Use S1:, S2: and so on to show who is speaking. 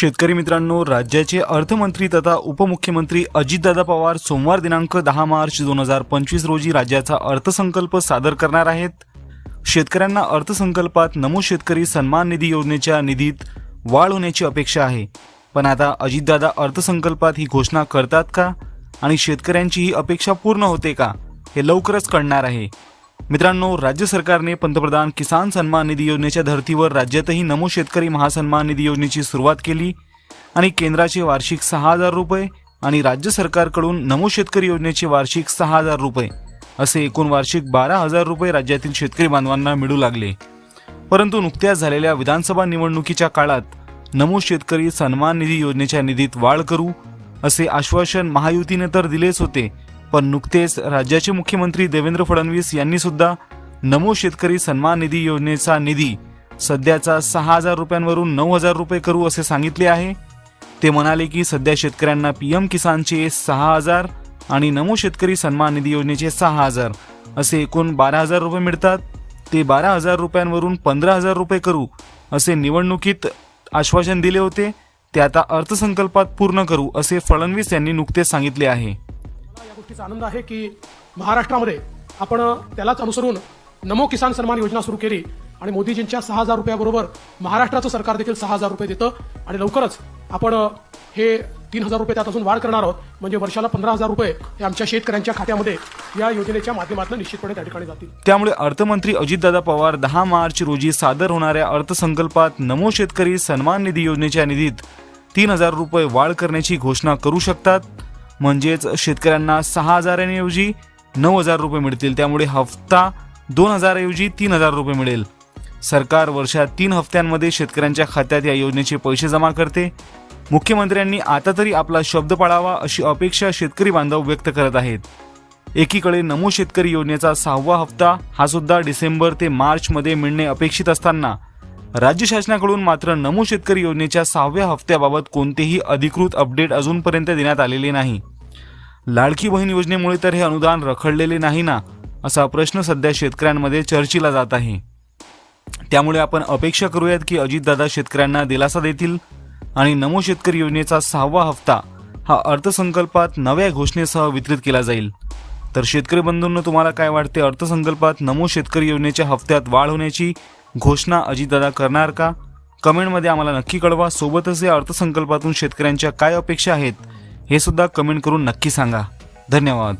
S1: शेतकरी मित्रांनो राज्याचे अर्थमंत्री तथा उपमुख्यमंत्री अजितदादा पवार सोमवार दिनांक दहा मार्च दोन हजार पंचवीस रोजी राज्याचा अर्थसंकल्प सादर करणार आहेत. शेतकऱ्यांना अर्थसंकल्पात नमो शेतकरी सन्मान निधी योजनेच्या निधीत वाढ होण्याची अपेक्षा आहे. पण आता अजितदादा अर्थसंकल्पात ही घोषणा करतात का? आणि शेतकऱ्यांची ही अपेक्षा पूर्ण होते का? हे लवकरच कळणार आहे. मित्रांनो राज्य सरकारने पंतप्रधान किसान सन्मान निधी योजनेच्या धर्तीवर राज्यातही नमो शेतकरी महासन्मान निधी योजनेची सुरुवात केली आणि केंद्राचे वार्षिक सहा हजार रुपये आणि राज्य सरकारकडून नमो शेतकरी योजनेचे वार्षिक सहा हजार रुपये असे एकूण वार्षिक बारा हजार रुपये राज्यातील शेतकरी बांधवांना मिळू लागले. परंतु नुकत्याच झालेल्या विधानसभा निवडणुकीच्या काळात नमो शेतकरी सन्मान निधी योजनेच्या निधीत वाढ करू असे आश्वासन महायुतीने तर दिलेच होते पण नुकतेच राज्याचे मुख्यमंत्री देवेंद्र फडणवीस यांनी सुद्धा नमो शेतकरी सन्मान निधी योजनेचा निधी सध्याचा सहा हजार रुपयांवरून नऊ हजार रुपये करू असे सांगितले आहे. ते म्हणाले की सध्या शेतकऱ्यांना पीएम किसानचे सहा हजार आणि नमो शेतकरी सन्मान निधी योजनेचे सहा हजार असे एकूण बारा हजार रुपये मिळतात. ते बारा हजार रुपयांवरून पंधरा हजार रुपये करू असे निवडणुकीत आश्वासन दिले होते. ते आता अर्थसंकल्पात पूर्ण करू असे फडणवीस यांनी नुकतेच सांगितले आहे.
S2: नक्कीच आनंद आहे की महाराष्ट्रामध्ये आपण त्यालाच अनुसरून नमो किसान सन्मान योजना सुरू केली आणि मोदीजींच्या सहा हजार रुपयाबरोबर महाराष्ट्राचं सरकार देखील सहा हजार रुपये देतं आणि लवकरच आपण हे तीन हजार रुपये त्यात अजून वाढ करणार आहोत. म्हणजे वर्षाला पंधरा हजार रुपये हे आमच्या शेतकऱ्यांच्या खात्यामध्ये या योजनेच्या माध्यमातून निश्चितपणे त्या ठिकाणी जातील.
S1: त्यामुळे अर्थमंत्री अजितदादा पवार दहा मार्च रोजी सादर होणाऱ्या अर्थसंकल्पात नमो शेतकरी सन्मान निधी योजनेच्या निधीत तीन हजार रुपये वाढ करण्याची घोषणा करू शकतात. म्हणजेच शेतकऱ्यांना सहा हजारांऐवजी नऊ हजार रुपये मिळतील. त्यामुळे हप्ता दोन हजारऐवजी तीन हजार रुपये मिळेल. सरकार वर्षात तीन हप्त्यांमध्ये शेतकऱ्यांच्या खात्यात या योजनेचे पैसे जमा करते. मुख्यमंत्र्यांनी आता तरी आपला शब्द पाळावा अशी अपेक्षा शेतकरी बांधव व्यक्त करत आहेत. एकीकडे नमो शेतकरी योजनेचा सहावा हप्ता हा सुद्धा डिसेंबर ते मार्चमध्ये मिळणे अपेक्षित असताना राज्य शासनाकडून मात्र नमो शेतकरी योजनेच्या सहाव्या हप्त्याबाबत कोणतेही अधिकृत अपडेट अजूनपर्यंत देण्यात आलेले नाही. लाडकी बहीण योजनेमुळे तर हे अनुदान रखडलेले नाही ना असा प्रश्न सध्या शेतकऱ्यांमध्ये चर्चेला जात आहे. त्यामुळे आपण अपेक्षा करूयात की अजितदादा शेतकऱ्यांना दिलासा देतील आणि नमो शेतकरी योजनेचा सहावा हप्ता हा अर्थसंकल्पात नव्या घोषणेसह वितरित केला जाईल. तर शेतकरी बंधूंना तुम्हाला काय वाटते? अर्थसंकल्पात नमो शेतकरी योजनेच्या हप्त्यात वाढ होण्याची घोषणा अजितदादा करणार का? कमेंटमध्ये आम्हाला नक्की कळवा. सोबतच या अर्थसंकल्पातून शेतकऱ्यांच्या काय अपेक्षा आहेत हे सुद्धा कमेंट करून नक्की सांगा. धन्यवाद.